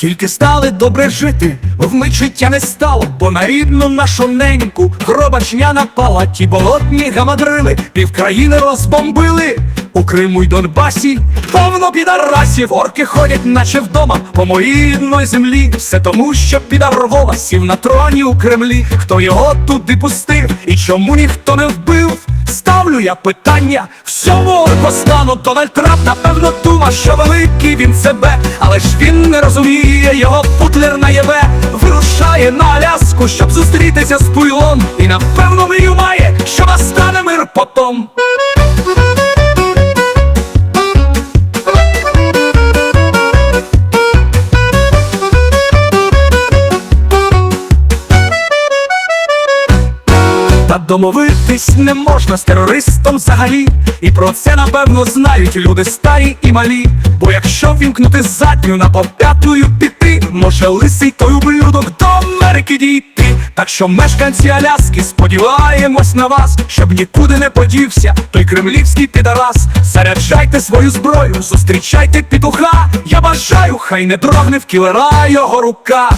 тільки стали добре жити, вмить життя не стало, бо на рідну нашу неньку гробачня напала, ті болотні гамадрили, півкраїни розбомбили. У Криму й Донбасі повно підарасів, орки ходять, наче вдома, по моїй рідної землі. Все тому, що підарвола сів на троні у Кремлі. Хто його туди пустив і чому ніхто не вбив? Ставлю я питання всьому постану Дональд Трамп напевно дума, що великий він себе, але ж він не розуміє, його путлер наєве вирушає на Аляску, щоб зустрітися з пуйлом. І напевно мрію має, що настане мир потом. Домовитись не можна з терористом взагалі. І про це напевно знають люди старі і малі. Бо якщо вімкнути задню на поп'ятую піти, може лисий той ублюдок до Америки дійти. Так що мешканці Аляски сподіваємось на вас, щоб нікуди не подівся той кремлівський підарас. Заряджайте свою зброю, зустрічайте петуха. Я бажаю, хай не дрогне в кілера його рука.